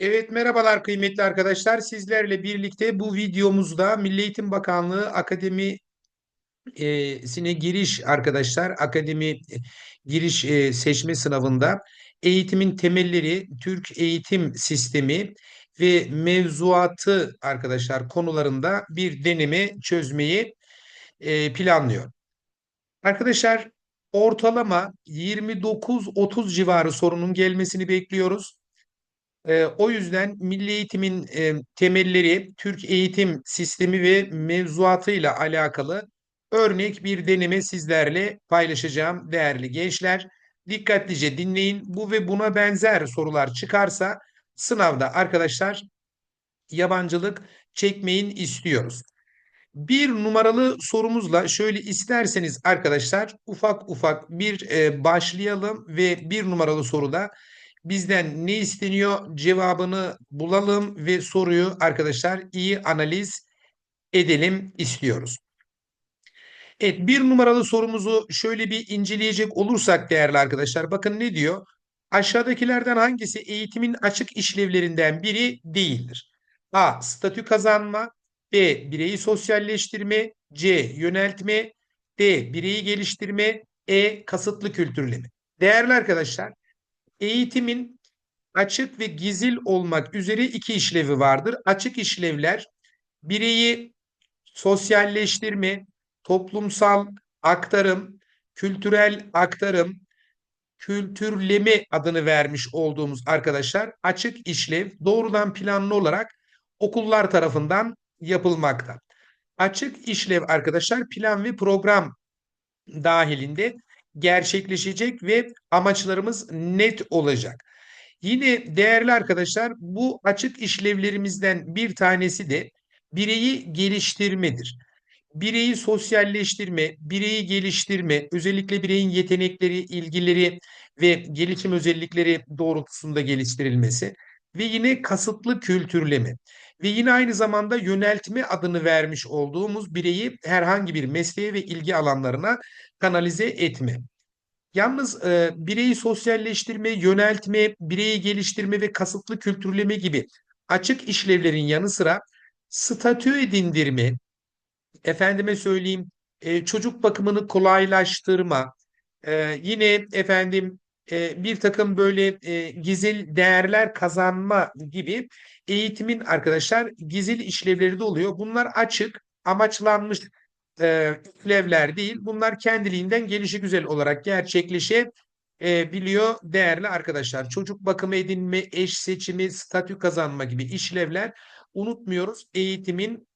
Evet merhabalar kıymetli arkadaşlar. Sizlerle birlikte bu videomuzda Milli Eğitim Bakanlığı Akademisi'ne giriş arkadaşlar. Akademi e, giriş e, seçme sınavında eğitimin temelleri, Türk eğitim sistemi ve mevzuatı arkadaşlar konularında bir deneme çözmeyi e, planlıyor. Arkadaşlar ortalama 29-30 civarı sorunun gelmesini bekliyoruz. E, o yüzden milli eğitimin e, temelleri, Türk eğitim sistemi ve mevzuatıyla alakalı örnek bir deneme sizlerle paylaşacağım değerli gençler. Dikkatlice dinleyin. Bu ve buna benzer sorular çıkarsa sınavda arkadaşlar yabancılık çekmeyin istiyoruz. Bir numaralı sorumuzla şöyle isterseniz arkadaşlar ufak ufak bir e, başlayalım ve bir numaralı soruda bizden ne isteniyor cevabını bulalım ve soruyu arkadaşlar iyi analiz edelim istiyoruz. Evet bir numaralı sorumuzu şöyle bir inceleyecek olursak değerli arkadaşlar bakın ne diyor? Aşağıdakilerden hangisi eğitimin açık işlevlerinden biri değildir? A. Statü kazanma B. Bireyi sosyalleştirme C. Yöneltme D. Bireyi geliştirme E. Kasıtlı kültürleme. Değerli arkadaşlar eğitimin açık ve gizil olmak üzere iki işlevi vardır. Açık işlevler bireyi sosyalleştirme, toplumsal aktarım, kültürel aktarım, kültürleme adını vermiş olduğumuz arkadaşlar açık işlev doğrudan planlı olarak okullar tarafından yapılmakta. Açık işlev arkadaşlar plan ve program dahilinde gerçekleşecek ve amaçlarımız net olacak. Yine değerli arkadaşlar bu açık işlevlerimizden bir tanesi de bireyi geliştirmedir. Bireyi sosyalleştirme, bireyi geliştirme, özellikle bireyin yetenekleri, ilgileri ve gelişim özellikleri doğrultusunda geliştirilmesi ve yine kasıtlı kültürleme ve yine aynı zamanda yöneltme adını vermiş olduğumuz bireyi herhangi bir mesleğe ve ilgi alanlarına kanalize etme. Yalnız e, bireyi sosyalleştirme, yöneltme, bireyi geliştirme ve kasıtlı kültürleme gibi açık işlevlerin yanı sıra statü edindirme, efendime söyleyeyim e, çocuk bakımını kolaylaştırma, e, yine efendim e, bir takım böyle e, gizil değerler kazanma gibi eğitimin arkadaşlar gizil işlevleri de oluyor. Bunlar açık, amaçlanmış e, değil. Bunlar kendiliğinden gelişi güzel olarak gerçekleşebiliyor değerli arkadaşlar. Çocuk bakımı edinme, eş seçimi, statü kazanma gibi işlevler unutmuyoruz. Eğitimin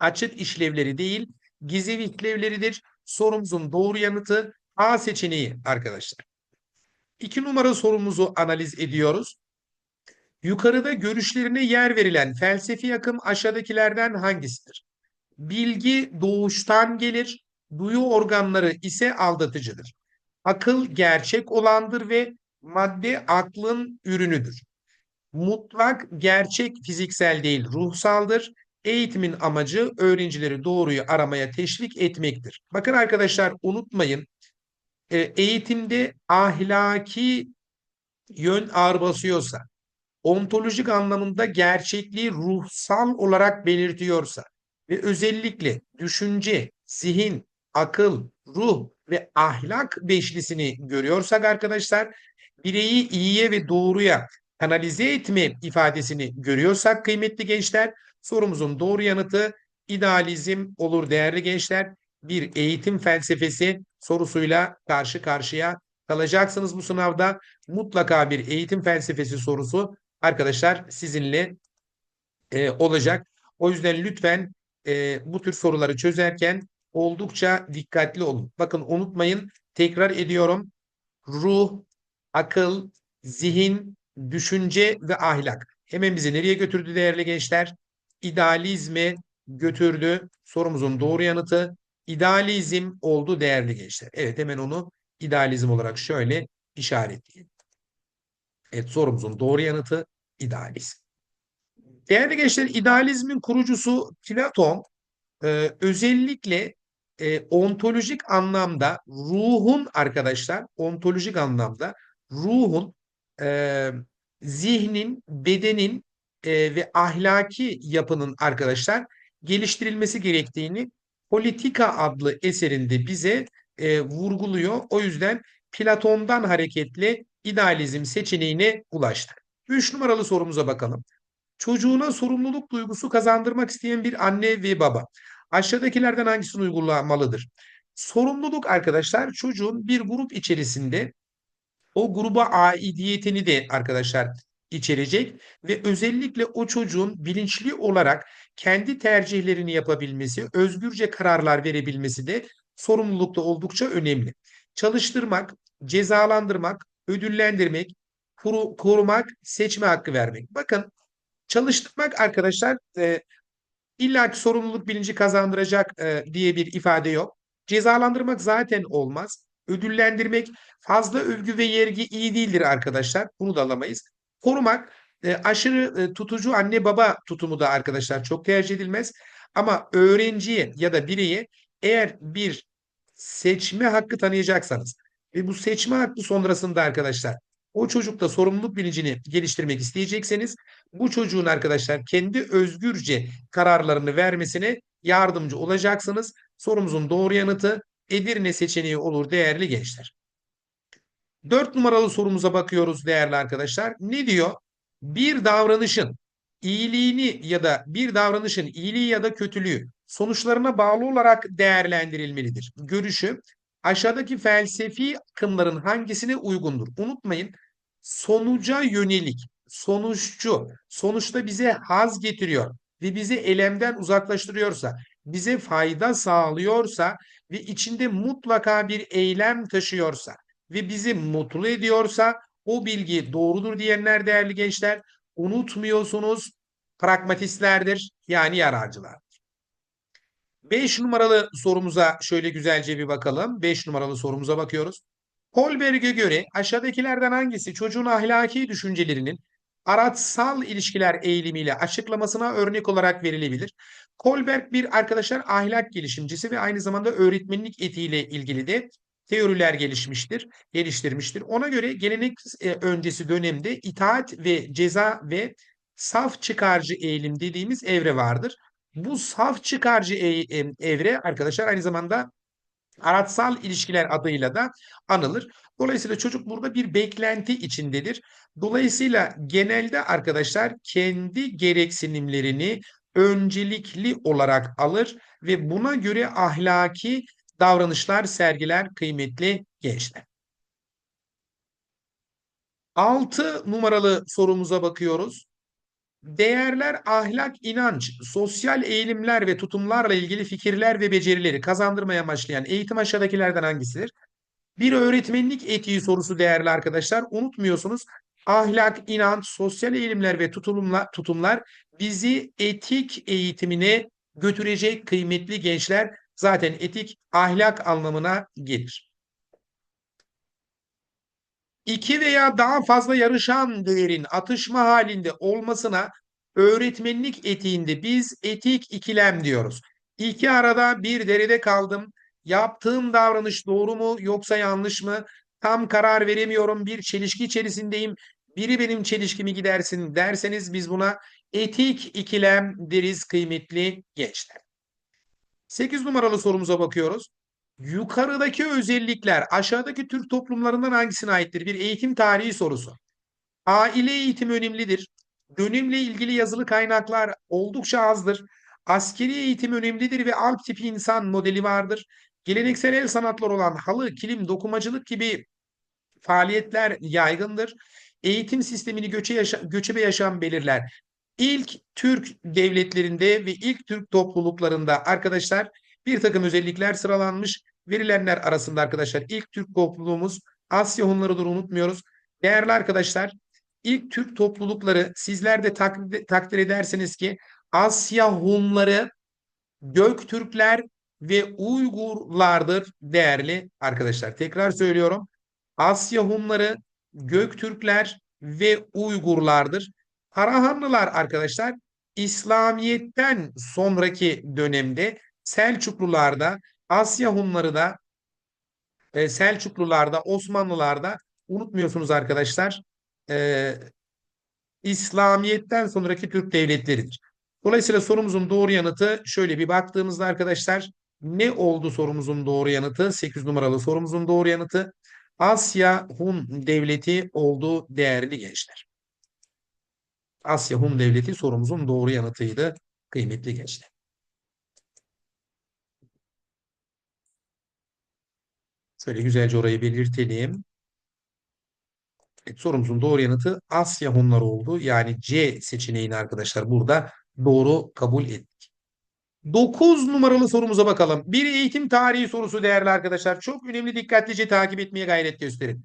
açık işlevleri değil, gizli işlevleridir. Sorumuzun doğru yanıtı A seçeneği arkadaşlar. İki numara sorumuzu analiz ediyoruz. Yukarıda görüşlerine yer verilen felsefi akım aşağıdakilerden hangisidir? Bilgi doğuştan gelir, duyu organları ise aldatıcıdır. Akıl gerçek olandır ve madde aklın ürünüdür. Mutlak gerçek fiziksel değil ruhsaldır. Eğitimin amacı öğrencileri doğruyu aramaya teşvik etmektir. Bakın arkadaşlar unutmayın e, eğitimde ahlaki yön ağır basıyorsa, ontolojik anlamında gerçekliği ruhsal olarak belirtiyorsa ve özellikle düşünce, zihin, akıl, ruh ve ahlak beşlisini görüyorsak arkadaşlar, bireyi iyiye ve doğruya kanalize etme ifadesini görüyorsak kıymetli gençler, sorumuzun doğru yanıtı idealizm olur değerli gençler. Bir eğitim felsefesi sorusuyla karşı karşıya kalacaksınız bu sınavda. Mutlaka bir eğitim felsefesi sorusu arkadaşlar sizinle e, olacak. O yüzden lütfen e, bu tür soruları çözerken oldukça dikkatli olun. Bakın unutmayın tekrar ediyorum. Ruh, akıl, zihin, düşünce ve ahlak. Hemen bizi nereye götürdü değerli gençler? İdealizme götürdü. Sorumuzun doğru yanıtı idealizm oldu değerli gençler. Evet hemen onu idealizm olarak şöyle işaretleyelim. Evet sorumuzun doğru yanıtı idealizm. Değerli gençler idealizmin kurucusu Platon e, özellikle e, ontolojik anlamda ruhun arkadaşlar ontolojik anlamda ruhun e, zihnin, bedenin e, ve ahlaki yapının arkadaşlar geliştirilmesi gerektiğini Politika adlı eserinde bize e, vurguluyor. O yüzden Platon'dan hareketle idealizm seçeneğine ulaştık. Üç numaralı sorumuza bakalım. Çocuğuna sorumluluk duygusu kazandırmak isteyen bir anne ve baba aşağıdakilerden hangisini uygulamalıdır? Sorumluluk arkadaşlar çocuğun bir grup içerisinde o gruba aidiyetini de arkadaşlar içerecek ve özellikle o çocuğun bilinçli olarak kendi tercihlerini yapabilmesi, özgürce kararlar verebilmesi de sorumlulukta oldukça önemli. Çalıştırmak, cezalandırmak, ödüllendirmek, korumak, seçme hakkı vermek. Bakın çalıştırmak arkadaşlar e, illa ki sorumluluk bilinci kazandıracak e, diye bir ifade yok. Cezalandırmak zaten olmaz. Ödüllendirmek fazla övgü ve yergi iyi değildir arkadaşlar. Bunu da alamayız. Korumak e, aşırı e, tutucu anne baba tutumu da arkadaşlar çok tercih edilmez. Ama öğrenciye ya da bireye eğer bir seçme hakkı tanıyacaksanız ve bu seçme hakkı sonrasında arkadaşlar o çocukta sorumluluk bilincini geliştirmek isteyecekseniz bu çocuğun arkadaşlar kendi özgürce kararlarını vermesine yardımcı olacaksınız. Sorumuzun doğru yanıtı Edirne seçeneği olur değerli gençler. Dört numaralı sorumuza bakıyoruz değerli arkadaşlar. Ne diyor? Bir davranışın iyiliğini ya da bir davranışın iyiliği ya da kötülüğü sonuçlarına bağlı olarak değerlendirilmelidir. Görüşü aşağıdaki felsefi akımların hangisine uygundur? Unutmayın sonuca yönelik, sonuççu, sonuçta bize haz getiriyor ve bizi elemden uzaklaştırıyorsa, bize fayda sağlıyorsa ve içinde mutlaka bir eylem taşıyorsa ve bizi mutlu ediyorsa o bilgi doğrudur diyenler değerli gençler unutmuyorsunuz pragmatistlerdir yani yararcılar. 5 numaralı sorumuza şöyle güzelce bir bakalım. 5 numaralı sorumuza bakıyoruz. Kolberg'e göre aşağıdakilerden hangisi çocuğun ahlaki düşüncelerinin araçsal ilişkiler eğilimiyle açıklamasına örnek olarak verilebilir? Kolberg bir arkadaşlar ahlak gelişimcisi ve aynı zamanda öğretmenlik etiğiyle ilgili de teoriler gelişmiştir, geliştirmiştir. Ona göre gelenek e, öncesi dönemde itaat ve ceza ve saf çıkarcı eğilim dediğimiz evre vardır. Bu saf çıkarcı e, e, evre arkadaşlar aynı zamanda araçsal ilişkiler adıyla da anılır. Dolayısıyla çocuk burada bir beklenti içindedir. Dolayısıyla genelde arkadaşlar kendi gereksinimlerini öncelikli olarak alır ve buna göre ahlaki davranışlar sergiler kıymetli gençler. 6 numaralı sorumuza bakıyoruz. Değerler, ahlak, inanç, sosyal eğilimler ve tutumlarla ilgili fikirler ve becerileri kazandırmaya başlayan eğitim aşağıdakilerden hangisidir? Bir öğretmenlik etiği sorusu değerli arkadaşlar. Unutmuyorsunuz ahlak, inanç, sosyal eğilimler ve tutumlar, tutumlar bizi etik eğitimine götürecek kıymetli gençler. Zaten etik ahlak anlamına gelir. İki veya daha fazla yarışan değerin atışma halinde olmasına öğretmenlik etiğinde biz etik ikilem diyoruz. İki arada bir derede kaldım. Yaptığım davranış doğru mu yoksa yanlış mı? Tam karar veremiyorum. Bir çelişki içerisindeyim. Biri benim çelişkimi gidersin derseniz biz buna etik ikilem deriz kıymetli gençler. 8 numaralı sorumuza bakıyoruz. Yukarıdaki özellikler aşağıdaki Türk toplumlarından hangisine aittir? Bir eğitim tarihi sorusu. Aile eğitimi önemlidir. Dönemle ilgili yazılı kaynaklar oldukça azdır. Askeri eğitim önemlidir ve alp tipi insan modeli vardır. Geleneksel el sanatları olan halı, kilim, dokumacılık gibi faaliyetler yaygındır. Eğitim sistemini göçe yaşa göçebe yaşam belirler. İlk Türk devletlerinde ve ilk Türk topluluklarında arkadaşlar bir takım özellikler sıralanmış. Verilenler arasında arkadaşlar ilk Türk topluluğumuz Asya Hunlarıdır unutmuyoruz. Değerli arkadaşlar ilk Türk toplulukları sizler de takdir, takdir ederseniz ki Asya Hunları, Göktürkler ve Uygurlardır değerli arkadaşlar. Tekrar söylüyorum. Asya Hunları, Göktürkler ve Uygurlardır. Karahanlılar arkadaşlar İslamiyet'ten sonraki dönemde Selçuklularda, Asya Hunları da e, Selçuklularda, Osmanlılarda unutmuyorsunuz arkadaşlar e, İslamiyet'ten sonraki Türk devletleridir. Dolayısıyla sorumuzun doğru yanıtı şöyle bir baktığımızda arkadaşlar ne oldu sorumuzun doğru yanıtı? 8 numaralı sorumuzun doğru yanıtı Asya Hun Devleti oldu değerli gençler. Asya Hun Devleti sorumuzun doğru yanıtıydı kıymetli gençler. Şöyle güzelce orayı belirtelim. Evet, sorumuzun doğru yanıtı Asya Hunları oldu. Yani C seçeneğini arkadaşlar burada doğru kabul ettik. 9 numaralı sorumuza bakalım. Bir eğitim tarihi sorusu değerli arkadaşlar. Çok önemli dikkatlice takip etmeye gayret gösterin.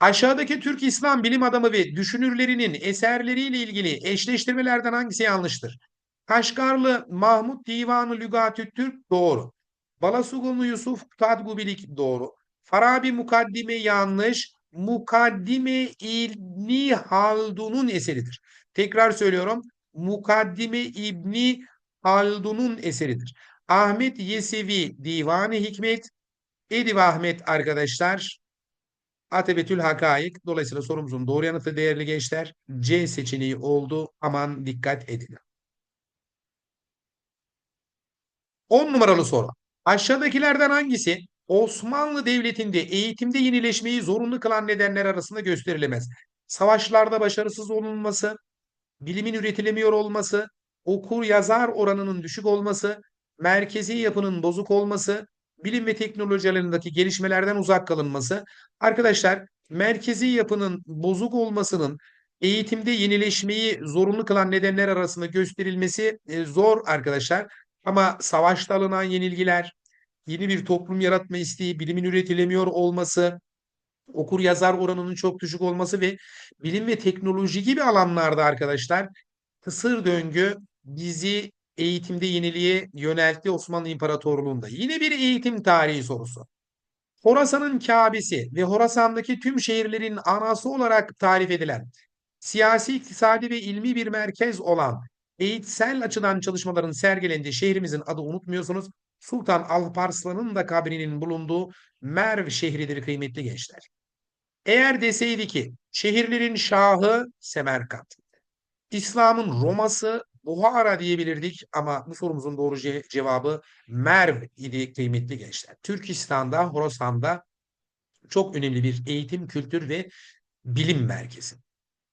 Aşağıdaki Türk İslam bilim adamı ve düşünürlerinin eserleriyle ilgili eşleştirmelerden hangisi yanlıştır? Kaşgarlı Mahmut Divanı Lügatü Türk doğru. Balasugulu Yusuf Tadgubilik doğru. Farabi Mukaddime yanlış. Mukaddime İbni Haldun'un eseridir. Tekrar söylüyorum. Mukaddime İbni Haldun'un eseridir. Ahmet Yesevi Divanı Hikmet Edip Ahmet arkadaşlar Atebetül Hakaik. Dolayısıyla sorumuzun doğru yanıtı değerli gençler C seçeneği oldu. Aman dikkat edin. 10 numaralı soru. Aşağıdakilerden hangisi Osmanlı Devleti'nde eğitimde yenileşmeyi zorunlu kılan nedenler arasında gösterilemez? Savaşlarda başarısız olunması, bilimin üretilemiyor olması, okur yazar oranının düşük olması, merkezi yapının bozuk olması, bilim ve teknoloji alanındaki gelişmelerden uzak kalınması. Arkadaşlar merkezi yapının bozuk olmasının eğitimde yenileşmeyi zorunlu kılan nedenler arasında gösterilmesi e, zor arkadaşlar. Ama savaşta alınan yenilgiler, yeni bir toplum yaratma isteği, bilimin üretilemiyor olması, okur yazar oranının çok düşük olması ve bilim ve teknoloji gibi alanlarda arkadaşlar kısır döngü bizi eğitimde yeniliğe yöneltti Osmanlı İmparatorluğu'nda. Yine bir eğitim tarihi sorusu. Horasan'ın Kabe'si ve Horasan'daki tüm şehirlerin anası olarak tarif edilen, siyasi, iktisadi ve ilmi bir merkez olan eğitsel açıdan çalışmaların sergilendiği şehrimizin adı unutmuyorsunuz. Sultan Alparslan'ın da kabrinin bulunduğu Merv şehridir kıymetli gençler. Eğer deseydi ki şehirlerin şahı Semerkant, İslam'ın Roma'sı Buhara diyebilirdik ama bu sorumuzun doğru ce cevabı Merv idi kıymetli gençler. Türkistan'da, Horasan'da çok önemli bir eğitim, kültür ve bilim merkezi.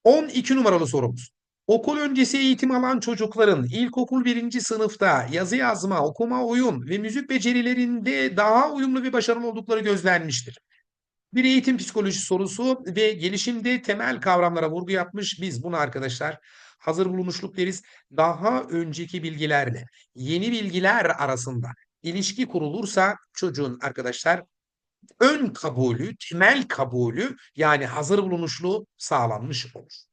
12 numaralı sorumuz. Okul öncesi eğitim alan çocukların ilkokul birinci sınıfta yazı yazma, okuma, oyun ve müzik becerilerinde daha uyumlu ve başarılı oldukları gözlenmiştir. Bir eğitim psikolojisi sorusu ve gelişimde temel kavramlara vurgu yapmış. Biz bunu arkadaşlar hazır bulunuşluk deriz. Daha önceki bilgilerle yeni bilgiler arasında ilişki kurulursa çocuğun arkadaşlar ön kabulü, temel kabulü yani hazır bulunuşluğu sağlanmış olur.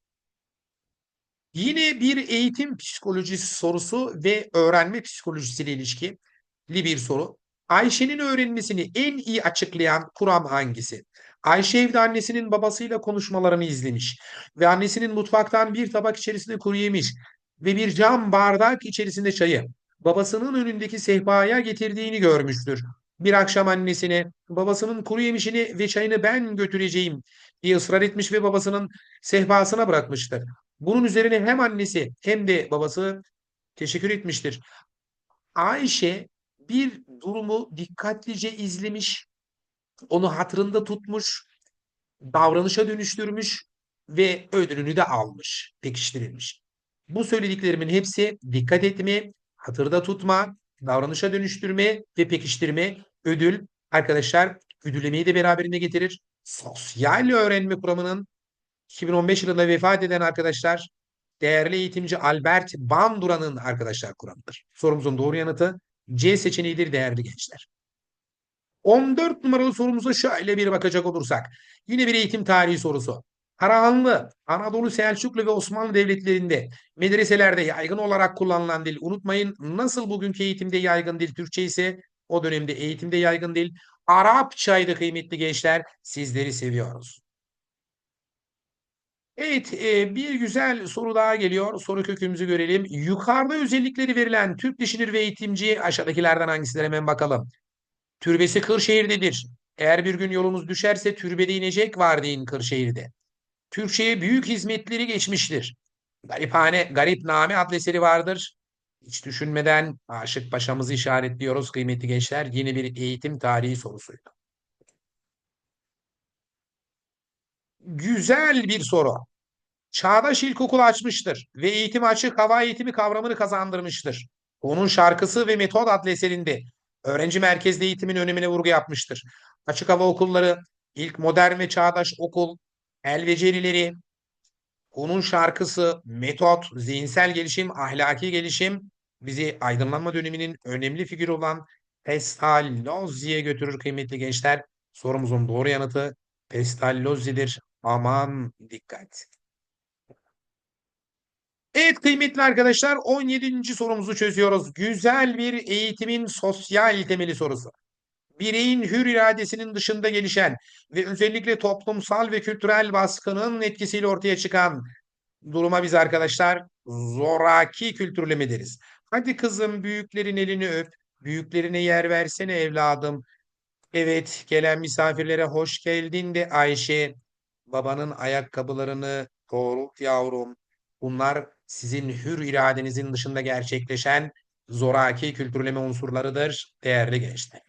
Yine bir eğitim psikolojisi sorusu ve öğrenme psikolojisiyle ilişkili bir soru. Ayşe'nin öğrenmesini en iyi açıklayan kuram hangisi? Ayşe evde annesinin babasıyla konuşmalarını izlemiş ve annesinin mutfaktan bir tabak içerisinde kuru yemiş ve bir cam bardak içerisinde çayı babasının önündeki sehpaya getirdiğini görmüştür. Bir akşam annesine babasının kuru yemişini ve çayını ben götüreceğim diye ısrar etmiş ve babasının sehpasına bırakmıştır. Bunun üzerine hem annesi hem de babası teşekkür etmiştir. Ayşe bir durumu dikkatlice izlemiş, onu hatırında tutmuş, davranışa dönüştürmüş ve ödülünü de almış, pekiştirilmiş. Bu söylediklerimin hepsi dikkat etme, hatırda tutma, davranışa dönüştürme ve pekiştirme, ödül arkadaşlar ödüllemeyi de beraberinde getirir. Sosyal öğrenme kuramının 2015 yılında vefat eden arkadaşlar değerli eğitimci Albert Bandura'nın arkadaşlar kuramıdır. Sorumuzun doğru yanıtı C seçeneğidir değerli gençler. 14 numaralı sorumuza şöyle bir bakacak olursak. Yine bir eğitim tarihi sorusu. Karahanlı, Anadolu Selçuklu ve Osmanlı devletlerinde medreselerde yaygın olarak kullanılan dil unutmayın. Nasıl bugünkü eğitimde yaygın dil Türkçe ise o dönemde eğitimde yaygın dil Arapçaydı kıymetli gençler. Sizleri seviyoruz. Evet, e, bir güzel soru daha geliyor. Soru kökümüzü görelim. Yukarıda özellikleri verilen Türk düşünür ve eğitimci aşağıdakilerden hangisidir hemen bakalım. Türbesi Kırşehir'dedir. Eğer bir gün yolunuz düşerse türbede inecek var deyin Kırşehir'de. Türkçe'ye büyük hizmetleri geçmiştir. Gariphane, Garipname adlı eseri vardır. Hiç düşünmeden Aşık Paşa'mızı işaretliyoruz kıymetli gençler. Yine bir eğitim tarihi sorusuydu. Güzel bir soru. Çağdaş ilkokul açmıştır ve eğitim açık hava eğitimi kavramını kazandırmıştır. Onun şarkısı ve metod adlı eserinde öğrenci merkezli eğitimin önemine vurgu yapmıştır. Açık hava okulları, ilk modern ve çağdaş okul, el becerileri, onun şarkısı, metot, zihinsel gelişim, ahlaki gelişim bizi aydınlanma döneminin önemli figürü olan Pestalozzi'ye götürür kıymetli gençler. Sorumuzun doğru yanıtı Pestalozzi'dir. Aman dikkat. Evet kıymetli arkadaşlar 17. sorumuzu çözüyoruz. Güzel bir eğitimin sosyal temeli sorusu. Bireyin hür iradesinin dışında gelişen ve özellikle toplumsal ve kültürel baskının etkisiyle ortaya çıkan duruma biz arkadaşlar zoraki kültürleme deriz. Hadi kızım büyüklerin elini öp, büyüklerine yer versene evladım. Evet gelen misafirlere hoş geldin de Ayşe. Babanın ayakkabılarını doğrult yavrum. Bunlar sizin hür iradenizin dışında gerçekleşen zoraki kültürleme unsurlarıdır değerli gençler.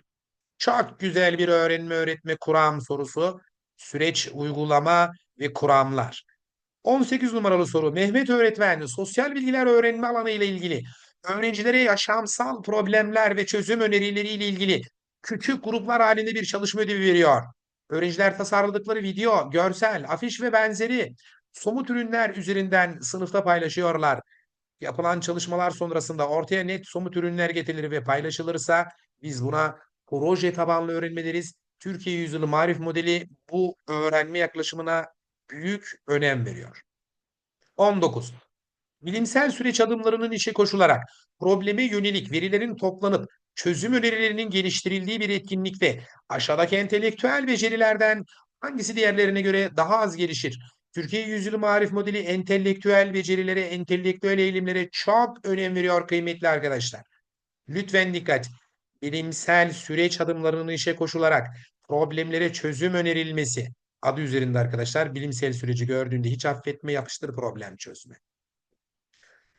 Çok güzel bir öğrenme öğretme kuram sorusu. Süreç, uygulama ve kuramlar. 18 numaralı soru. Mehmet öğretmen sosyal bilgiler öğrenme alanı ile ilgili öğrencilere yaşamsal problemler ve çözüm önerileriyle ilgili küçük gruplar halinde bir çalışma ödevi veriyor. Öğrenciler tasarladıkları video, görsel, afiş ve benzeri somut ürünler üzerinden sınıfta paylaşıyorlar. Yapılan çalışmalar sonrasında ortaya net somut ürünler getirilir ve paylaşılırsa biz buna proje tabanlı öğrenme deriz. Türkiye Yüzyılı Marif Modeli bu öğrenme yaklaşımına büyük önem veriyor. 19. Bilimsel süreç adımlarının işe koşularak probleme yönelik verilerin toplanıp çözüm önerilerinin geliştirildiği bir etkinlikte aşağıdaki entelektüel becerilerden hangisi diğerlerine göre daha az gelişir? Türkiye Yüzyılı Marif Modeli entelektüel becerilere, entelektüel eğilimlere çok önem veriyor kıymetli arkadaşlar. Lütfen dikkat. Bilimsel süreç adımlarının işe koşularak problemlere çözüm önerilmesi adı üzerinde arkadaşlar bilimsel süreci gördüğünde hiç affetme yapıştır problem çözme.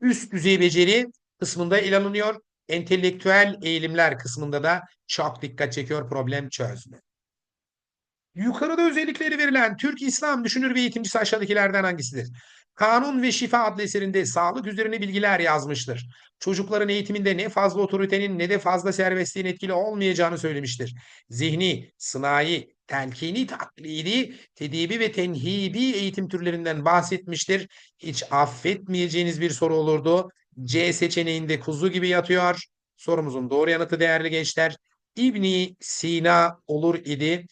Üst düzey beceri kısmında ele alınıyor. Entelektüel eğilimler kısmında da çok dikkat çekiyor problem çözme. Yukarıda özellikleri verilen Türk İslam düşünür ve eğitimcisi aşağıdakilerden hangisidir? Kanun ve Şifa adlı eserinde sağlık üzerine bilgiler yazmıştır. Çocukların eğitiminde ne fazla otoritenin ne de fazla serbestliğin etkili olmayacağını söylemiştir. Zihni, sınai, telkini, taklidi, tedibi ve tenhibi eğitim türlerinden bahsetmiştir. Hiç affetmeyeceğiniz bir soru olurdu. C seçeneğinde kuzu gibi yatıyor. Sorumuzun doğru yanıtı değerli gençler. İbni Sina olur idi.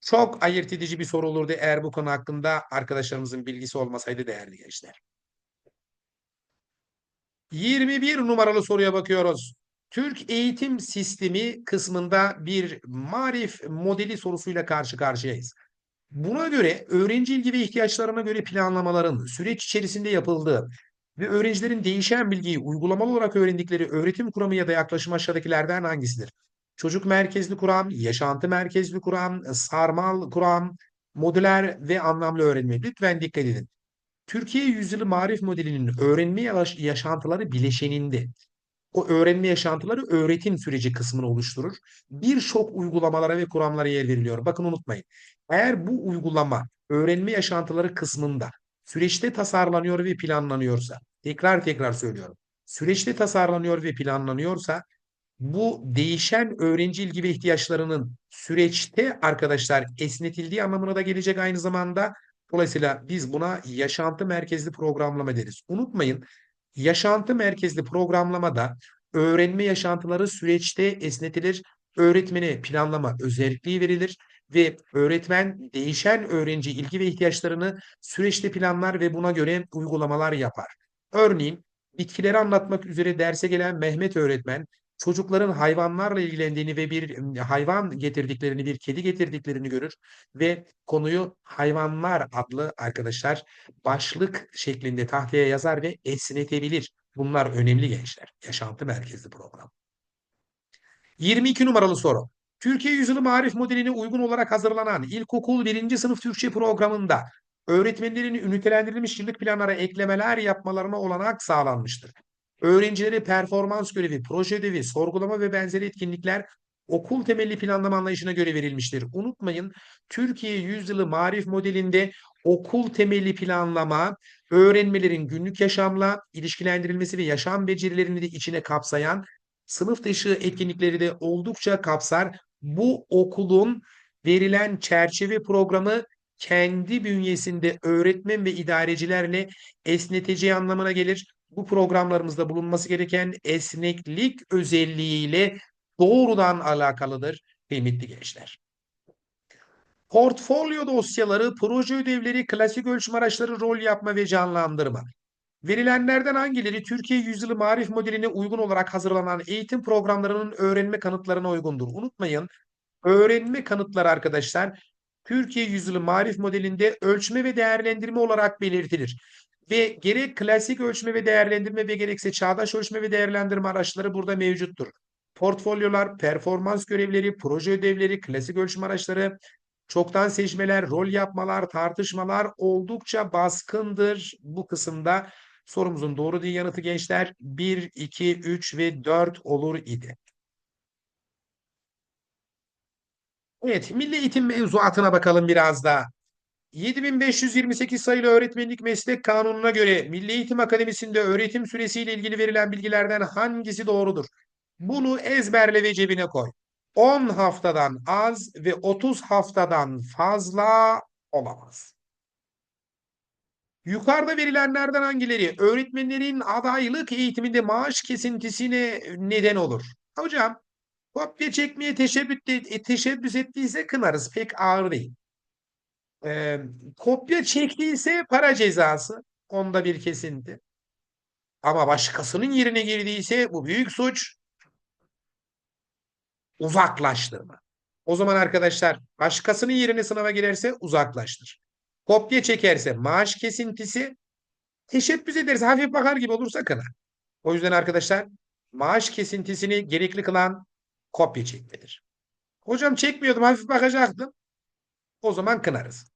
Çok ayırt edici bir soru olurdu eğer bu konu hakkında arkadaşlarımızın bilgisi olmasaydı değerli gençler. 21 numaralı soruya bakıyoruz. Türk eğitim sistemi kısmında bir marif modeli sorusuyla karşı karşıyayız. Buna göre öğrenci ilgi ve ihtiyaçlarına göre planlamaların süreç içerisinde yapıldığı ve öğrencilerin değişen bilgiyi uygulamalı olarak öğrendikleri öğretim kuramı ya da yaklaşım aşağıdakilerden hangisidir? Çocuk merkezli kuram, yaşantı merkezli kuram, sarmal kuram, modüler ve anlamlı öğrenme. Lütfen dikkat edin. Türkiye Yüzyılı Marif Modeli'nin öğrenme yaşantıları bileşeninde o öğrenme yaşantıları öğretim süreci kısmını oluşturur. Birçok uygulamalara ve kuramlara yer veriliyor. Bakın unutmayın. Eğer bu uygulama öğrenme yaşantıları kısmında süreçte tasarlanıyor ve planlanıyorsa, tekrar tekrar söylüyorum. Süreçte tasarlanıyor ve planlanıyorsa bu değişen öğrenci ilgi ve ihtiyaçlarının süreçte arkadaşlar esnetildiği anlamına da gelecek aynı zamanda. Dolayısıyla biz buna yaşantı merkezli programlama deriz. Unutmayın yaşantı merkezli programlamada öğrenme yaşantıları süreçte esnetilir. Öğretmene planlama özelliği verilir ve öğretmen değişen öğrenci ilgi ve ihtiyaçlarını süreçte planlar ve buna göre uygulamalar yapar. Örneğin bitkileri anlatmak üzere derse gelen Mehmet öğretmen çocukların hayvanlarla ilgilendiğini ve bir hayvan getirdiklerini, bir kedi getirdiklerini görür ve konuyu hayvanlar adlı arkadaşlar başlık şeklinde tahtaya yazar ve esnetebilir. Bunlar önemli gençler. Yaşantı merkezli program. 22 numaralı soru. Türkiye Yüzyılı Marif Modeline uygun olarak hazırlanan ilkokul 1. sınıf Türkçe programında öğretmenlerin ünitelendirilmiş yıllık planlara eklemeler yapmalarına olanak sağlanmıştır. Öğrencilere performans görevi, proje ödevi, sorgulama ve benzeri etkinlikler okul temelli planlama anlayışına göre verilmiştir. Unutmayın Türkiye Yüzyılı Marif modelinde okul temelli planlama, öğrenmelerin günlük yaşamla ilişkilendirilmesi ve yaşam becerilerini de içine kapsayan sınıf dışı etkinlikleri de oldukça kapsar. Bu okulun verilen çerçeve programı kendi bünyesinde öğretmen ve idarecilerle esneteceği anlamına gelir. Bu programlarımızda bulunması gereken esneklik özelliğiyle doğrudan alakalıdır kıymetli gençler. Portfolyo dosyaları, proje ödevleri, klasik ölçüm araçları, rol yapma ve canlandırma. Verilenlerden hangileri Türkiye Yüzyılı Marif modeline uygun olarak hazırlanan eğitim programlarının öğrenme kanıtlarına uygundur? Unutmayın, öğrenme kanıtları arkadaşlar Türkiye Yüzyılı Marif modelinde ölçme ve değerlendirme olarak belirtilir. Ve gerek klasik ölçme ve değerlendirme ve gerekse çağdaş ölçme ve değerlendirme araçları burada mevcuttur. Portfolyolar, performans görevleri, proje ödevleri, klasik ölçüm araçları, çoktan seçmeler, rol yapmalar, tartışmalar oldukça baskındır bu kısımda. Sorumuzun doğru değil yanıtı gençler 1, 2, 3 ve 4 olur idi. Evet, Milli Eğitim mevzuatına bakalım biraz da. 7528 sayılı öğretmenlik meslek kanununa göre Milli Eğitim Akademisi'nde öğretim süresiyle ilgili verilen bilgilerden hangisi doğrudur? Bunu ezberle ve cebine koy. 10 haftadan az ve 30 haftadan fazla olamaz. Yukarıda verilenlerden hangileri öğretmenlerin adaylık eğitiminde maaş kesintisine neden olur? Hocam kopya çekmeye teşebbüs, teşebbüs ettiyse kınarız. Pek ağır değil. Ee, kopya çektiyse para cezası. Onda bir kesinti. Ama başkasının yerine girdiyse bu büyük suç. Uzaklaştırma. O zaman arkadaşlar başkasının yerine sınava girerse uzaklaştır. Kopya çekerse maaş kesintisi, teşebbüs ederse hafif bakar gibi olursa kınar. O yüzden arkadaşlar maaş kesintisini gerekli kılan kopya çekmedir. Hocam çekmiyordum hafif bakacaktım. O zaman kınarız.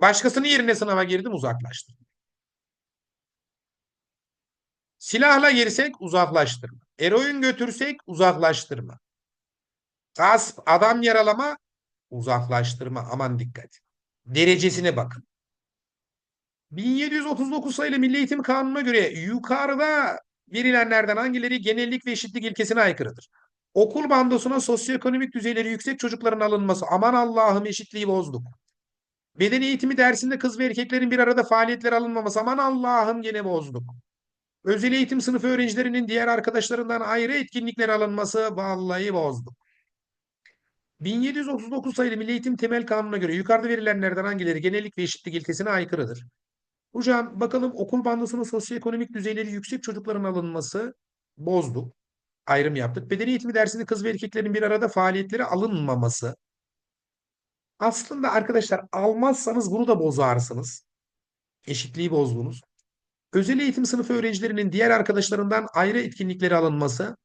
Başkasının yerine sınava girdim uzaklaştır. Silahla girsek uzaklaştırma. Eroin götürsek uzaklaştırma. Gasp, adam yaralama uzaklaştırma. Aman dikkat. Derecesine bakın. 1739 sayılı Milli Eğitim Kanunu'na göre yukarıda verilenlerden hangileri genellik ve eşitlik ilkesine aykırıdır? Okul bandosuna sosyoekonomik düzeyleri yüksek çocukların alınması. Aman Allah'ım eşitliği bozduk. Beden eğitimi dersinde kız ve erkeklerin bir arada faaliyetler alınmaması. Aman Allah'ım gene bozduk. Özel eğitim sınıfı öğrencilerinin diğer arkadaşlarından ayrı etkinlikler alınması vallahi bozduk. 1739 sayılı Milli Eğitim Temel Kanunu'na göre yukarıda verilenlerden hangileri genellik ve eşitlik ilkesine aykırıdır? Hocam bakalım okul bandosunun sosyoekonomik düzeyleri yüksek çocukların alınması bozduk. Ayrım yaptık. Beden eğitimi dersinde kız ve erkeklerin bir arada faaliyetleri alınmaması. Aslında arkadaşlar almazsanız bunu da bozarsınız. Eşitliği bozdunuz. Özel eğitim sınıfı öğrencilerinin diğer arkadaşlarından ayrı etkinlikleri alınması.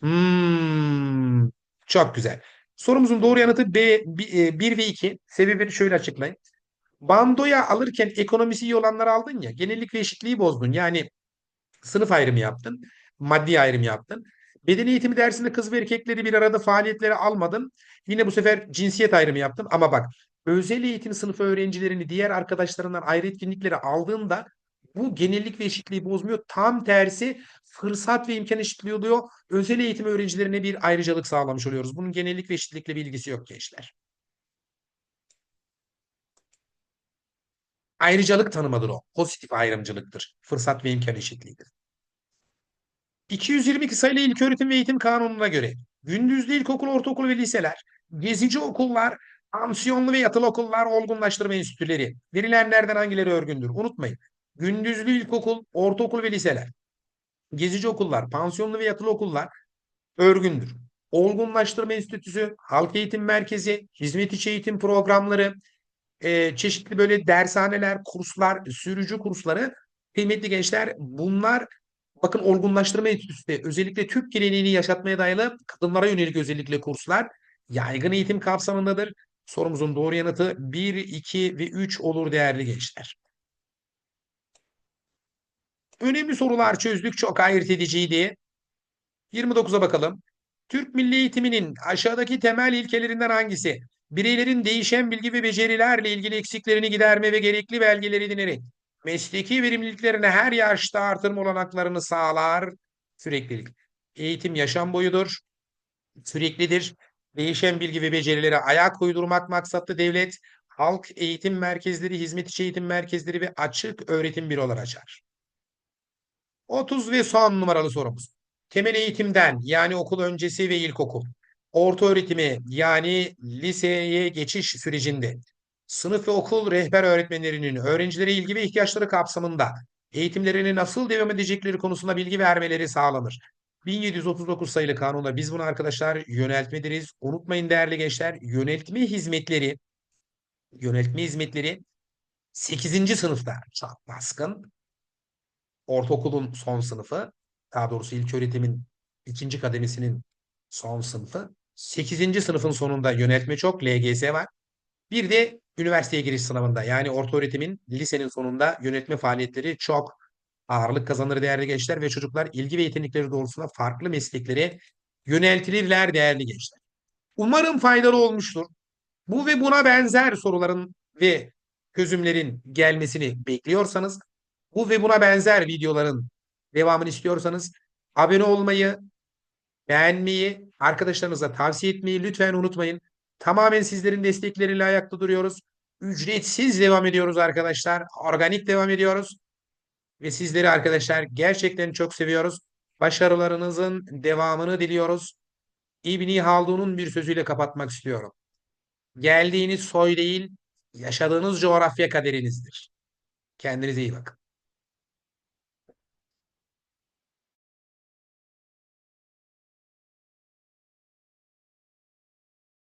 Hmm, çok güzel. Sorumuzun doğru yanıtı B 1 ve 2. Sebebini şöyle açıklayayım. Bandoya alırken ekonomisi iyi olanları aldın ya. Genellik ve eşitliği bozdun. Yani sınıf ayrımı yaptın. Maddi ayrım yaptın. Beden eğitimi dersinde kız ve erkekleri bir arada faaliyetleri almadın. Yine bu sefer cinsiyet ayrımı yaptın. Ama bak özel eğitim sınıfı öğrencilerini diğer arkadaşlarından ayrı etkinlikleri aldığında bu genellik ve eşitliği bozmuyor. Tam tersi fırsat ve imkan eşitliği oluyor. Özel eğitim öğrencilerine bir ayrıcalık sağlamış oluyoruz. Bunun genellik ve eşitlikle bir ilgisi yok gençler. Ayrıcalık tanımadır o. Pozitif ayrımcılıktır. Fırsat ve imkan eşitliğidir. 222 sayılı İlköğretim ve Eğitim Kanunu'na göre gündüzlü ilkokul, ortaokul ve liseler, gezici okullar, pansiyonlu ve yatılı okullar, olgunlaştırma enstitüleri verilenlerden hangileri örgündür? Unutmayın. Gündüzlü ilkokul, ortaokul ve liseler, gezici okullar, pansiyonlu ve yatılı okullar örgündür. Olgunlaştırma enstitüsü, halk eğitim merkezi, hizmet içi eğitim programları, e, çeşitli böyle dershaneler, kurslar, sürücü kursları kıymetli gençler bunlar bakın olgunlaştırma enstitüsü özellikle Türk geleneğini yaşatmaya dayalı kadınlara yönelik özellikle kurslar yaygın eğitim kapsamındadır. Sorumuzun doğru yanıtı 1, 2 ve 3 olur değerli gençler. Önemli sorular çözdük. Çok ayırt ediciydi. 29'a bakalım. Türk Milli Eğitimi'nin aşağıdaki temel ilkelerinden hangisi? Bireylerin değişen bilgi ve becerilerle ilgili eksiklerini giderme ve gerekli belgeleri edinerek mesleki verimliliklerini her yaşta artırma olanaklarını sağlar. Süreklilik. Eğitim yaşam boyudur. Süreklidir. Değişen bilgi ve becerilere ayak uydurmak maksatlı devlet, halk eğitim merkezleri, hizmet içi eğitim merkezleri ve açık öğretim büroları açar. 30 ve son numaralı sorumuz. Temel eğitimden yani okul öncesi ve ilkokul, orta öğretimi yani liseye geçiş sürecinde sınıf ve okul rehber öğretmenlerinin öğrencilere ilgi ve ihtiyaçları kapsamında eğitimlerini nasıl devam edecekleri konusunda bilgi vermeleri sağlanır. 1739 sayılı kanunda biz bunu arkadaşlar yöneltme deriz. Unutmayın değerli gençler yöneltme hizmetleri yöneltme hizmetleri 8. sınıfta çok baskın ortaokulun son sınıfı, daha doğrusu ilk öğretimin ikinci kademesinin son sınıfı. Sekizinci sınıfın sonunda yöneltme çok, LGS var. Bir de üniversiteye giriş sınavında yani orta öğretimin lisenin sonunda yönetme faaliyetleri çok ağırlık kazanır değerli gençler ve çocuklar ilgi ve yetenekleri doğrultusunda farklı mesleklere yöneltilirler değerli gençler. Umarım faydalı olmuştur. Bu ve buna benzer soruların ve çözümlerin gelmesini bekliyorsanız bu ve buna benzer videoların devamını istiyorsanız abone olmayı, beğenmeyi, arkadaşlarınıza tavsiye etmeyi lütfen unutmayın. Tamamen sizlerin destekleriyle ayakta duruyoruz. Ücretsiz devam ediyoruz arkadaşlar. Organik devam ediyoruz. Ve sizleri arkadaşlar gerçekten çok seviyoruz. Başarılarınızın devamını diliyoruz. İbni Haldun'un bir sözüyle kapatmak istiyorum. Geldiğiniz soy değil, yaşadığınız coğrafya kaderinizdir. Kendinize iyi bakın.